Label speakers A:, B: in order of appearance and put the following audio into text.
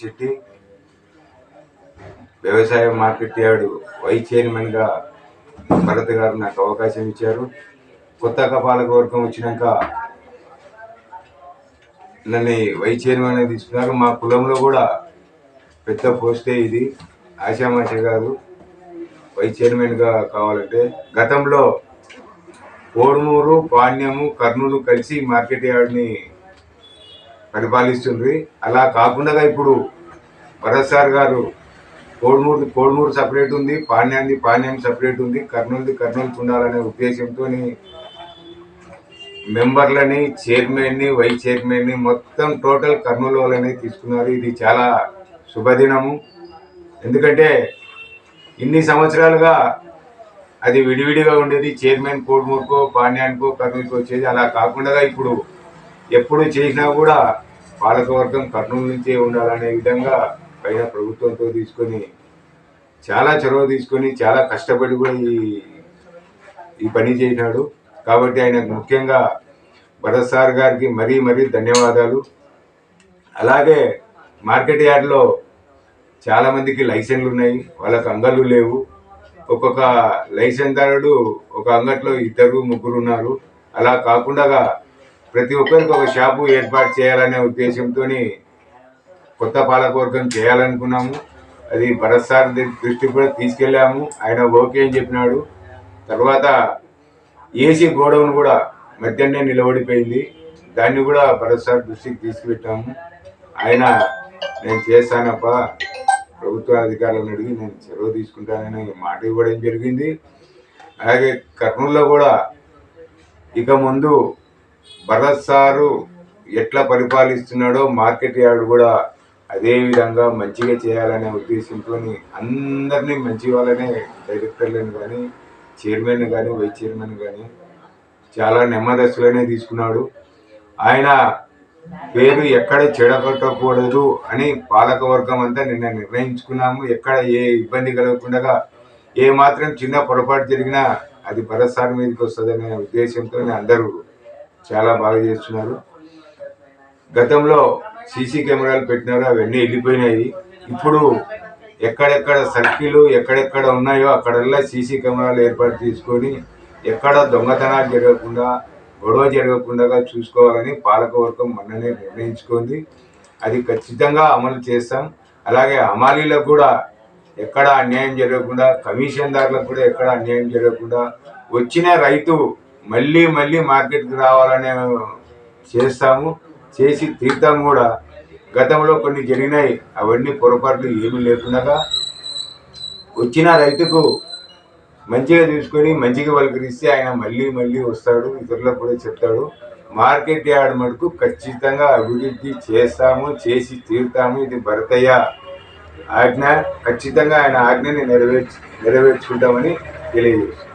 A: చెట్టి వ్యవసాయ market yard vice చైర్మన్గా భరత్ గారు నాకు అవకాశం ఇచ్చారు. కొత్తగా పాలకవర్గం వచ్చినాక నన్ను వైస్ చైర్మన్ అనేది తీసుకున్నారు. మా కులంలో కూడా పెద్ద పోస్టే ఇది. ఆశామాష కాదు వైస్ చైర్మన్గా కావాలంటే గతంలో కోడుమూరు పాణ్యము కర్నూలు కలిసి మార్కెట్ యార్డ్ని పరిపాలిస్తుంది. అలా కాకుండా ఇప్పుడు భరత్ సార్ గారు కోడుమూరు కోడుమూరు సపరేట్ ఉంది పాణ్యాన్ని పాణ్యం సపరేట్ ఉంది కర్నూలుది కర్నూలు ఉండాలనే ఉద్దేశంతో మెంబర్లని చైర్మన్ని వైస్ చైర్మన్ని మొత్తం టోటల్ కర్నూలు వాళ్ళని తీసుకున్నారు. ఇది చాలా శుభదినము. ఎందుకంటే ఇన్ని సంవత్సరాలుగా అది విడివిడిగా ఉండేది. చైర్మన్ కోడుమూరుకో పాండ్యానికో కర్నూలుకో వచ్చేది. అలా కాకుండా ఇప్పుడు ఎప్పుడు చేసినా కూడా పాలకవర్గం కర్నూలు నుంచే ఉండాలనే విధంగా పైన ప్రభుత్వంతో తీసుకొని చాలా చొరవ తీసుకొని చాలా కష్టపడి కూడా ఈ ఈ పని చేసినాడు. కాబట్టి ఆయనకు ముఖ్యంగా భరత్ సార్ గారికి మరీ మరీ ధన్యవాదాలు. అలాగే మార్కెట్ యార్డ్లో చాలామందికి లైసెన్లు ఉన్నాయి. వాళ్ళకి అంగళ్ళు లేవు. ఒక్కొక్క లైసెన్దారుడు ఒక అంగట్లో ఇద్దరు ముగ్గురు ఉన్నారు. అలా కాకుండా ప్రతి ఒక్కరికి ఒక షాపు ఏర్పాటు చేయాలనే ఉద్దేశంతో కొత్త పాలకవర్గం చేయాలనుకున్నాము. అది భరత్ సార్ దృష్టికి కూడా తీసుకెళ్ళాము. ఆయన ఓకే అని చెప్పినాడు. తర్వాత ఏసీ గోడౌన్ కూడా మధ్యనే నిలబడిపోయింది. దాన్ని కూడా భరత్ సార్ దృష్టికి తీసుకుపెట్టాము ఆయన నేను చేస్తానప్ప ప్రభుత్వ అధికారులను అడిగి నేను సెలవు తీసుకుంటానని మాట ఇవ్వడం జరిగింది. అలాగే కర్నూలులో కూడా ఇక ముందు భరత్ సారు ఎట్లా పరిపాలిస్తున్నాడో మార్కెట్ యార్డ్ కూడా అదే విధంగా మంచిగా చేయాలనే ఉద్దేశంతో అందరినీ మంచి వాళ్ళనే డైరెక్టర్లను కానీ చైర్మన్ కానీ వైస్ చైర్మన్ కానీ చాలా నెమ్మదస్తులనే తీసుకున్నాడు. ఆయన పేరు ఎక్కడ చెడగొట్టకూడదు అని పాలకవర్గం అంతా నిన్న నిర్ణయించుకున్నాము. ఎక్కడ ఏ ఇబ్బంది కలగకుండా ఏ మాత్రం చిన్న పొరపాటు జరిగినా అది భరత్ సార్ మీదకి వస్తుందనే ఉద్దేశంతో అందరూ చాలా బాగా చేస్తున్నారు. గతంలో సీసీ కెమెరాలు పెట్టినారు అవన్నీ వెళ్ళిపోయినాయి. ఇప్పుడు ఎక్కడెక్కడ సర్కిల్ ఎక్కడెక్కడ ఉన్నాయో అక్కడల్లా సీసీ కెమెరాలు ఏర్పాటు చేసుకొని ఎక్కడ దొంగతనాలు జరగకుండా గొడవ జరగకుండా చూసుకోవాలని పాలకవర్గం మొన్ననే నిర్ణయించుకుంది. అది ఖచ్చితంగా అమలు చేస్తాం. అలాగే హమాలీలకు కూడా ఎక్కడ అన్యాయం జరగకుండా కమిషన్దారులకు కూడా ఎక్కడ అన్యాయం జరగకుండా వచ్చిన రైతు మళ్ళీ మళ్ళీ మార్కెట్కి రావాలనే చేస్తాము చేసి తీర్థం కూడా. గతంలో కొన్ని జరిగినాయి అవన్నీ పొరపాట్లు ఏమీ లేకుండా వచ్చిన రైతుకు మంచిగా చూసుకొని మంచిగా పలకరిస్తే ఆయన మళ్ళీ మళ్ళీ వస్తాడు ఇతరులకు కూడా చెప్తాడు. మార్కెట్ యార్డ్ మటుకు ఖచ్చితంగా అభివృద్ధి చేస్తాము చేసి తీరుతాము ఇది భరతయ్య ఆజ్ఞ. ఖచ్చితంగా ఆయన ఆజ్ఞని నెరవేర్చు నెరవేర్చుకుంటామని తెలియజేస్తుంది